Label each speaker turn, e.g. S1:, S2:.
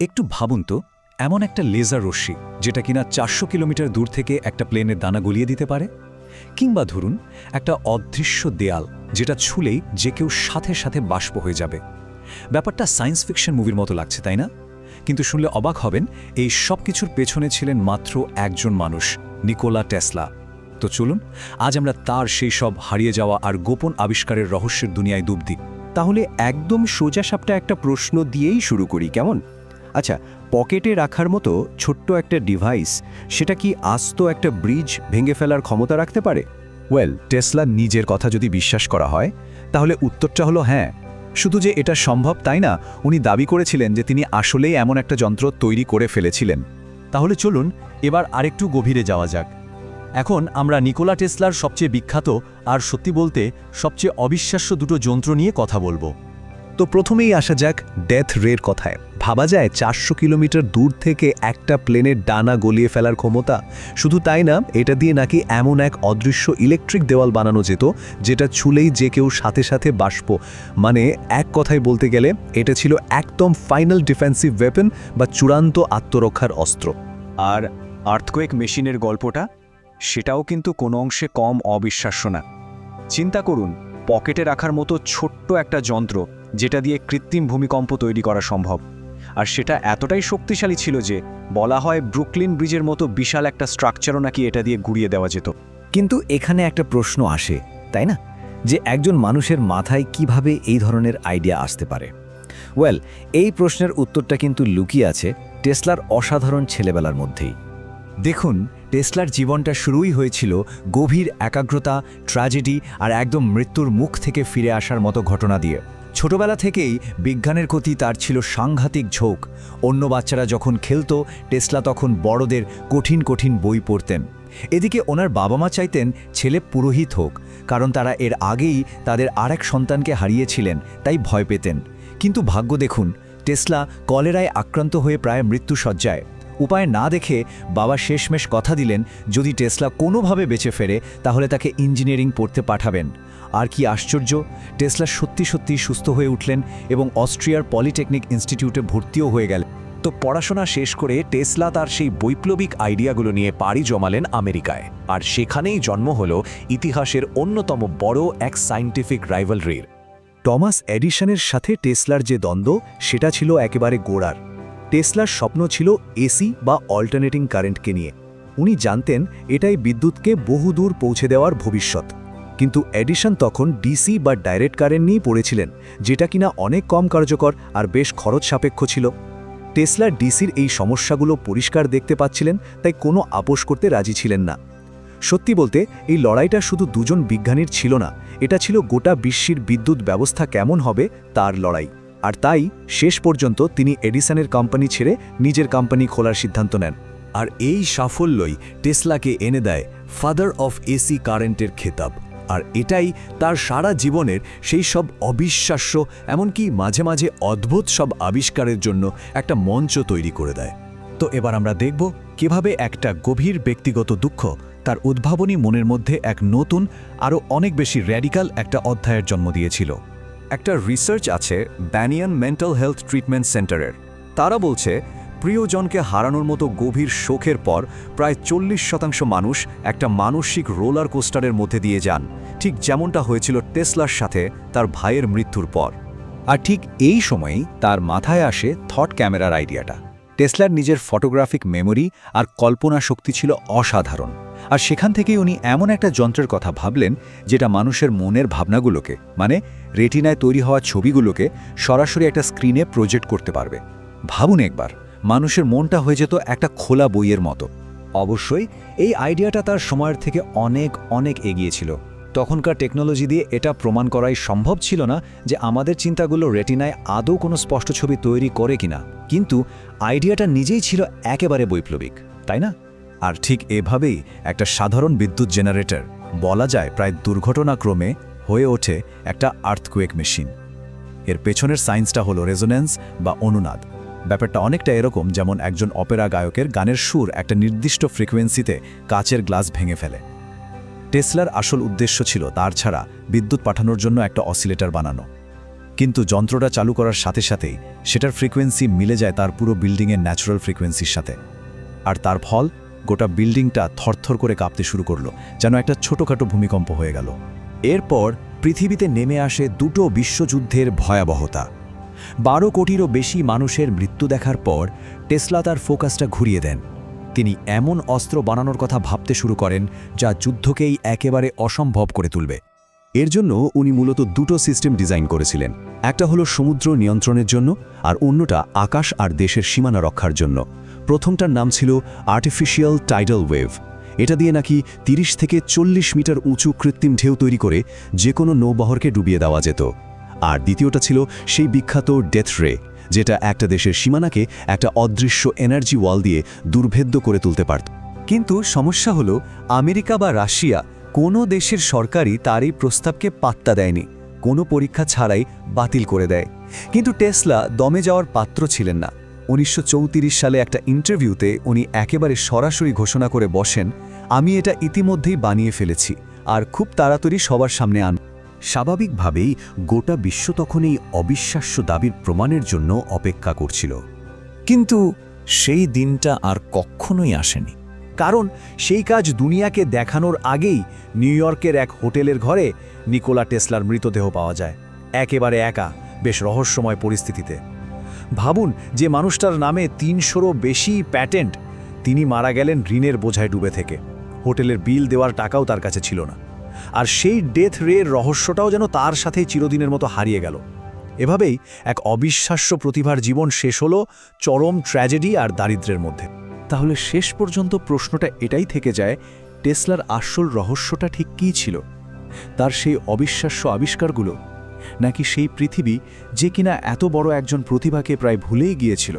S1: একটু ভাবুন তো, এমন একটা লেজার রশ্মি যেটা কিনা চারশো কিলোমিটার দূর থেকে একটা প্লেনের দানা গলিয়ে দিতে পারে? কিংবা ধরুন, একটা অদৃশ্য দেয়াল যেটা ছুলেই যে কেউ সাথে সাথে বাষ্প হয়ে যাবে। ব্যাপারটা সায়েন্স ফিকশন মুভির মতো লাগছে, তাই না? কিন্তু শুনলে অবাক হবেন, এই সব কিছুর পেছনে ছিলেন মাত্র একজন মানুষ, নিকোলা টেসলা। তো চলুন, আজ আমরা তার সেই সব হারিয়ে যাওয়া আর গোপন আবিষ্কারের রহস্যের দুনিয়ায় ডুব দিই।
S2: তাহলে একদম সোজা সাপটা একটা প্রশ্ন দিয়েই শুরু করি, কেমন? আচ্ছা পকেটে রাখার মতো ছোট্ট একটা ডিভাইস সেটা কি আস্ত একটা ব্রিজ ভেঙে ফেলার ক্ষমতা রাখতে পারে?
S1: ওয়েল টেসলা নিজের কথা যদি বিশ্বাস করা হয়, তাহলে উত্তরটা হলো হ্যাঁ। শুধু যে এটা সম্ভব তাই না, উনি দাবি করেছিলেন যে তিনি আসলেই এমন একটা যন্ত্র তৈরি করে ফেলেছিলেন।
S3: তাহলে চলুন, এবার আরেকটু গভীরে যাওয়া যাক। এখন আমরা নিকোলা টেসলার সবচেয়ে বিখ্যাত আর সত্যি বলতে সবচেয়ে অবিশ্বাস্য দুটো যন্ত্র নিয়ে কথা বলব।
S1: তো প্রথমেই আসা যাক ডেথ রের কথায়। ভাবা যায় চারশো কিলোমিটার দূর থেকে একটা প্লেনের ডানা গলিয়ে ফেলার ক্ষমতা। শুধু তাই না, এটা দিয়ে নাকি এমন এক অদৃশ্য ইলেকট্রিক দেওয়াল বানানো যেত, যেটা ছুলেই যে কেউ সাথে সাথে বাষ্প। মানে এক কথায় বলতে গেলে, এটা ছিল একদম ফাইনাল ডিফেন্সিভ ওয়েপন বা চূড়ান্ত আত্মরক্ষার অস্ত্র।
S4: আর আর্থকোয়েক মেশিনের গল্পটা? সেটাও কিন্তু কোনো অংশে কম অবিশ্বাস্য না। চিন্তা করুন, পকেটে রাখার মতো ছোট্ট একটা যন্ত্র, যেটা দিয়ে কৃত্রিম ভূমিকম্প তৈরি করা সম্ভব। আর সেটা এতটাই শক্তিশালী ছিল যে বলা হয় ব্রুকলিন ব্রিজের মতো বিশাল একটা স্ট্রাকচারও নাকি এটা দিয়ে গুড়িয়ে দেওয়া যেত।
S5: কিন্তু এখানে একটা প্রশ্ন আসে, তাই না? যে একজন মানুষের মাথায় কীভাবে এই ধরনের আইডিয়া আসতে পারে? ওয়েল, এই প্রশ্নের উত্তরটা কিন্তু লুকিয়ে আছে টেসলার অসাধারণ ছেলেবেলার মধ্যেই। দেখুন, টেসলার জীবনটা শুরুই হয়েছিল গভীর একাগ্রতা, ট্র্যাজেডি আর একদম মৃত্যুর মুখ থেকে ফিরে আসার মতো ঘটনা দিয়ে। ছোটবেলা থেকেই বিজ্ঞানের প্রতি তার ছিল সাংঘাতিক ঝোঁক। অন্য বাচ্চারা যখন খেলত, টেসলা তখন বড়দের কঠিন কঠিন বই পড়তেন। এদিকে ওনার বাবা মা চাইতেন ছেলে পুরোহিত হোক, কারণ তারা এর আগেই তাদের আরেক সন্তানকে হারিয়েছিলেন, তাই ভয় পেতেন। কিন্তু ভাগ্য দেখুন, টেসলা কলেরায় আক্রান্ত হয়ে প্রায় মৃত্যুসজ্জায় উপায় না দেখে বাবা শেষমেশ কথা দিলেন, যদি টেসলা কোনোভাবে বেঁচে ফেরে, তাহলে তাকে ইঞ্জিনিয়ারিং পড়তে পাঠাবেন। আর কি আশ্চর্য, টেসলা সত্যি সত্যি সুস্থ হয়ে উঠলেন এবং অস্ট্রিয়ার পলিটেকনিক ইনস্টিটিউটে ভর্তিও হয়ে গেল
S1: তো পড়াশোনা শেষ করে টেসলা তার সেই বৈপ্লবিক আইডিয়াগুলো নিয়ে পাড়ি জমালেন আমেরিকায়। আর সেখানেই জন্ম হল ইতিহাসের অন্যতম বড় এক সায়েন্টিফিক রাইভালরির। টমাস এডিশনের সাথে টেসলার যে দ্বন্দ্ব, সেটা ছিল একেবারে গোড়ার। টেসলার স্বপ্ন ছিল এসি বা অল্টারনেটিং কারেন্টকে নিয়ে। উনি জানতেন এটাই বিদ্যুৎকে বহুদূর পৌঁছে দেওয়ার ভবিষ্যৎ। কিন্তু এডিশন তখন ডিসি বা ডাইরেক্ট কারেন্ট নিয়েই পড়েছিলেন, যেটা কিনা অনেক কম কার্যকর আর বেশ খরচ সাপেক্ষ ছিল। টেসলার ডিসির এই সমস্যাগুলো পরিষ্কার দেখতে পাচ্ছিলেন, তাই কোনো আপোষ করতে রাজি ছিলেন না। সত্যি বলতে, এই লড়াইটা শুধু দুজন বিজ্ঞানীর ছিল না, এটা ছিল গোটা বিশ্বের বিদ্যুৎ ব্যবস্থা কেমন হবে তার লড়াই। আর তাই শেষ পর্যন্ত তিনি এডিসনের কোম্পানি ছেড়ে নিজের কোম্পানি খোলার সিদ্ধান্ত নেন। আর এই সাফল্যই টেসলাকে এনে দেয় ফাদার অফ এসি কারেন্টের খেতাব। আর এটাই তার সারা জীবনের সেই সব অবিশ্বাস্য, এমনকি মাঝে মাঝে অদ্ভুত সব আবিষ্কারের জন্য একটা মঞ্চ তৈরি করে দেয়। তো এবার আমরা দেখব কীভাবে একটা গভীর ব্যক্তিগত দুঃখ তার উদ্ভাবনী মনের মধ্যে এক নতুন, আরও অনেক বেশি র্যাডিক্যাল একটা অধ্যায়ের জন্ম দিয়েছিল। একটা রিসার্চ আছে ব্যানিয়ান মেন্টাল হেলথ ট্রিটমেন্ট সেন্টারের তারা বলছে, প্রিয়জনকে হারানোর মতো গভীর শোকের পর প্রায় চল্লিশ শতাংশ মানুষ একটা মানসিক রোলার কোস্টারের মধ্যে দিয়ে যান। ঠিক যেমনটা হয়েছিল টেসলার সাথে তার ভাইয়ের মৃত্যুর পর। আর ঠিক এই সময়েই তার মাথায় আসে থট ক্যামেরার আইডিয়াটা টেসলার নিজের ফটোগ্রাফিক মেমোরি আর কল্পনা শক্তি ছিল অসাধারণ। আর সেখান থেকেই উনি এমন একটা যন্ত্রের কথা ভাবলেন, যেটা মানুষের মনের ভাবনাগুলোকে মানে রেটিনায় তৈরি হওয়া ছবিগুলোকে সরাসরি একটা স্ক্রিনে প্রজেক্ট করতে পারবে। ভাবুন একবার, মানুষের মনটা হয়ে যেত একটা খোলা বইয়ের মতো। অবশ্যই, এই আইডিয়াটা তার সময়ের থেকে অনেক অনেক এগিয়েছিল তখনকার টেকনোলজি দিয়ে এটা প্রমাণ করাই সম্ভব ছিল না যে আমাদের চিন্তাগুলো রেটিনায় আদৌ কোনো স্পষ্ট ছবি তৈরি করে কিনা। কিন্তু আইডিয়াটা নিজেই ছিল একেবারে বৈপ্লবিক, তাই না? আর ঠিক এভাবেই একটা সাধারণ বিদ্যুৎ জেনারেটর, বলা যায় প্রায় দুর্ঘটনাক্রমে হয়ে ওঠে একটা আর্থকুয়েক মেশিন এর পেছনের সায়েন্সটা হলো রেজোনেন্স বা অনুনাদ। ব্যাপারটা অনেকটা এরকম যেমন একজন অপেরা গায়কের গানের সুর একটা নির্দিষ্ট ফ্রিকোয়েন্সিতে কাচের গ্লাস ভেঙে ফেলে। টেসলার আসল উদ্দেশ্য ছিল তার ছাড়া বিদ্যুৎ পাঠানোর জন্য একটা অসিলেটর বানানো।
S6: কিন্তু যন্ত্রটা চালু করার সাথে সাথেই সেটার ফ্রিকোয়েন্সি মিলে যায় তার পুরো বিল্ডিংয়ের ন্যাচারাল ফ্রিকোয়েন্সির সাথে। আর তার ফল, গোটা বিল্ডিংটা থরথর করে কাঁপতে শুরু করল, যেন একটা ছোটোখাটো ভূমিকম্প হয়ে গেল।
S1: এরপর পৃথিবীতে নেমে আসে দুটো বিশ্বযুদ্ধের ভয়াবহতা। বারো কোটিরও বেশি মানুষের মৃত্যু দেখার পর টেসলা তার ফোকাসটা ঘুরিয়ে দেন। তিনি এমন অস্ত্র বানানোর কথা ভাবতে শুরু করেন যা যুদ্ধকেই একেবারে অসম্ভব করে তুলবে।
S2: এর জন্য উনি মূলত দুটো সিস্টেম ডিজাইন করেছিলেন। একটা হলো সমুদ্র নিয়ন্ত্রণের জন্য আর অন্যটা আকাশ আর দেশের সীমানা রক্ষার জন্য। প্রথমটার নাম ছিল আর্টিফিশিয়াল টাইডাল ওয়েভ এটা দিয়ে নাকি ৩০ থেকে চল্লিশ মিটার উঁচু কৃত্রিম ঢেউ তৈরি করে যে কোনো নৌবহরকে ডুবিয়ে দেওয়া যেত। আর দ্বিতীয়টা ছিল সেই বিখ্যাত ডেথ রে, যেটা একটা দেশের সীমানাকে একটা অদৃশ্য এনার্জি ওয়াল দিয়ে দুর্ভেদ্য করে তুলতে পারত।
S3: কিন্তু সমস্যা হলো, আমেরিকা বা রাশিয়া কোনো দেশের সরকারই তার এই প্রস্তাবকে পাত্তা দেয়নি। কোনো পরীক্ষা ছাড়াই বাতিল করে দেয়। কিন্তু টেসলা দমে যাওয়ার পাত্র ছিলেন না। উনিশশো সালে একটা ইন্টারভিউতে উনি একেবারে সরাসরি ঘোষণা করে বসেন, আমি এটা ইতিমধ্যেই বানিয়ে ফেলেছি আর খুব তাড়াতাড়ি সবার সামনে আন
S2: স্বাভাবিকভাবেই গোটা বিশ্ব তখন এই অবিশ্বাস্য দাবির প্রমাণের জন্য অপেক্ষা করছিল।
S5: কিন্তু সেই দিনটা আর কখনোই আসেনি, কারণ সেই কাজ দুনিয়াকে দেখানোর আগেই নিউ ইয়র্কের এক হোটেলের ঘরে নিকোলা টেসলার মৃতদেহ পাওয়া যায়। একেবারে একা, বেশ রহস্যময় পরিস্থিতিতে। ভাবুন যে মানুষটার নামে তিনশোরও বেশি প্যাটেন্ট, তিনি মারা গেলেন ঋণের বোঝায় ডুবে থেকে। হোটেলের বিল দেওয়ার টাকাও তার কাছে ছিল না। আর সেই ডেথ রের রহস্যটাও যেন তার সাথেই চিরদিনের মতো হারিয়ে গেল। এভাবেই এক অবিশ্বাস্য প্রতিভার জীবন শেষ হলো চরম ট্র্যাজেডি আর দারিদ্র্যের মধ্যে। তাহলে শেষ পর্যন্ত প্রশ্নটা এটাই থেকে যায়, টেসলার আসল রহস্যটা ঠিক কী ছিল? তার সেই অবিশ্বাস্য আবিষ্কারগুলো নাকি সেই পৃথিবী যে কিনা এত বড় একজন প্রতিভাকে প্রায় ভুলেই গিয়েছিল।